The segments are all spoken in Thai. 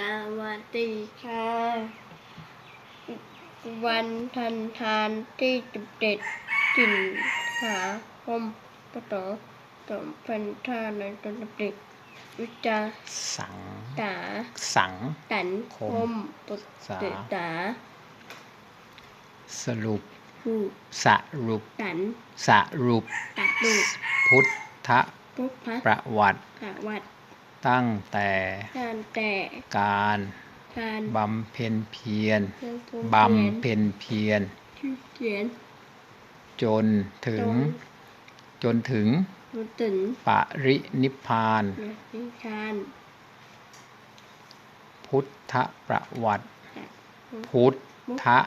สวัสดีค่ะ วันทันทานที่สิบเจ็ดสิงหาคมปศสองพันห้าร้อยหกสิบเจ็ดวิจาสังตาสังตันคคมมปุตสาติตาสรุปหูสรุปตันสรุปตัดลูกพุทธพุทธประวัติประวั ติตั้งแต่การแต่การการบำเพ็ญเพียรเรื่องผู้บำเพ็ญเพียรที่เขียนจนถึง จนถึงรู้ถึงปรินิพพานนะนิทาน พุทธประวัติตัดพุทธฮะ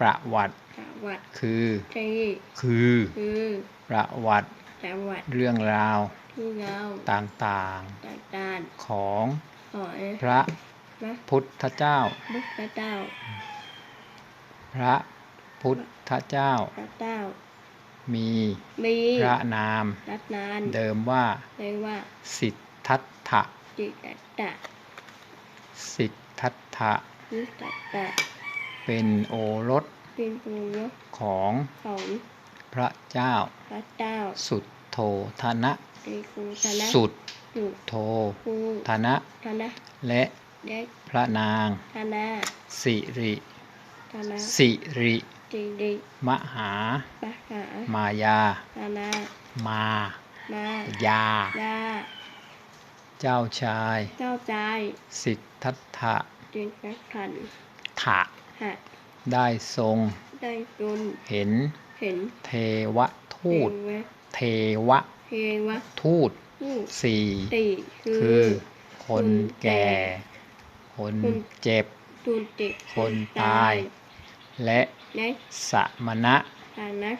ประวัติประวัติคือที่คือ คือประวัติประวัติ เรื่องราวที่เราต่างต่างๆของๆขอพระพระพุทธเจ้าพุทธเจ้า พระพุทธเจ้าพระเจ้ามีมีพระนามรัตนานเดิมว่าเลยว่า สิทธัตถะจิตตตะสิทธัตถะวิตตตะเป็นโอรสเป็นปูยศของของพระเจ้าพระเจ้าสุด โทธนะเป็นครูธนะ สุดสุโทครูธนะธนะ และเด็กพระนางธนะสิริธนะสิริจิริ มหาปะหามายาธนะมามายายา เจ้าชายเจ้าใจสิทธัตถะจินกัขันถะหะได้ทรงได้จุนเห็นเห็นเทวทูต เทวะ เทวเทวะทูตผู้สี่ตีคืคืออคนแก่ คนเจ็บตุนติคนตาย และในสมณะฐานะ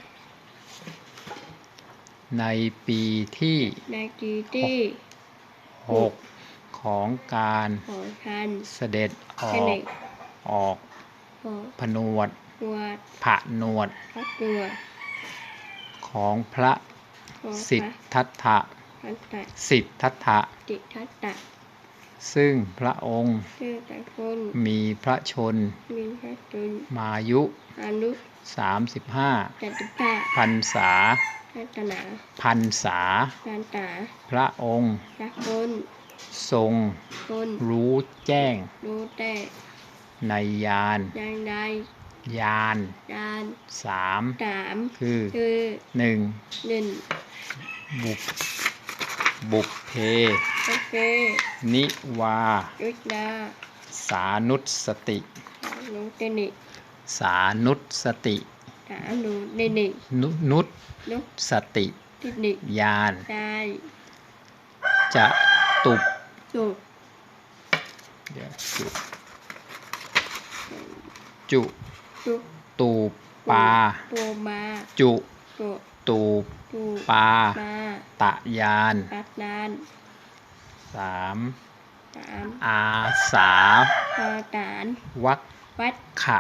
ในปีที่ในกีที่หกของการของท่านเสด็จออเสด็กจออกของผนวดตัวจผนวดพระตัวของพระของ สิทพระธัตถะพันตะสิทธัตถะจิตทัตตะซึ่งพระองค์ชื่อแต่คนมีพระชนมีพระจุนมายุอนุ35จัตุตะพรรษาพัฒนาพรรษาการตาพระองค์พระคนทรงคนรู้แจ้งรู้แต่ในยาน ยังใดยานยานสามสามคือคือหนึ่งหนึ่งบุพบุพเพโอเคนิวายุทธาสานุสติสานุเตนิสานุสติสานุเตนินุนุตนุสติตินิยานได้จะตุบจุเดี๋ยวจุจุ จุตูปปา ปูมาจุ จุตูปจุปา มาตะยานปัดนานสามสามอาสาพอตาน วัควัดขะ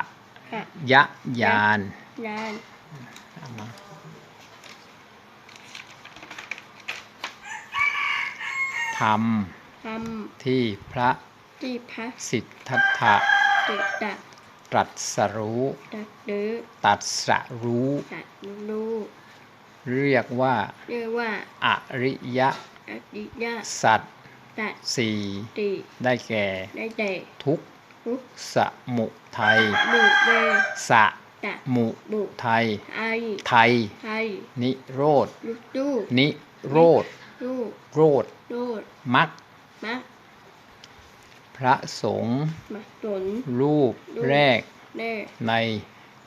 ขะยะยานยานเอามาททำที่พระำที่พระสิทธัตถะติตะต รัสรู้ตัดดื้อตัดสรู้ ตัดรู้เรียกว่า เรียกว่าอริยอดิยะสัตว์ตัดสี่ติได้แก่ได้แต่ทุกข์ทุกสมุทัยบุเบสะตะมุบุทัยไอไทยไทยนิโรธลูกตู้นิโรธลูกโรธโลดมักมะ พระสงฆ์มะสนรูปแรกแน่ใน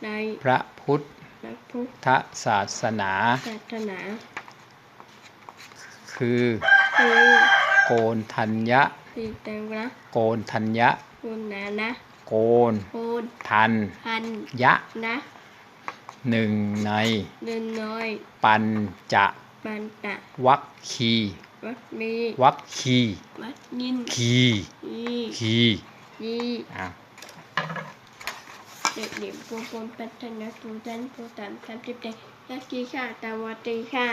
ในพระพุทพระพุทธธศาสนาศาสนา คือคือโกนทัญญะสีเตวะโกนทัญญะคุณนานะโกนโคนทันพันยะนะหนึ่งในเดินน้อยปัญจะปันตะวัคคี วัดมีวัคคีวัดยินคีอีคียีอะเด็กเด็กปูปนพัฒนาตูจันปูตามคำจิบเด็กนักกีค่ะตาวัตีค่ะ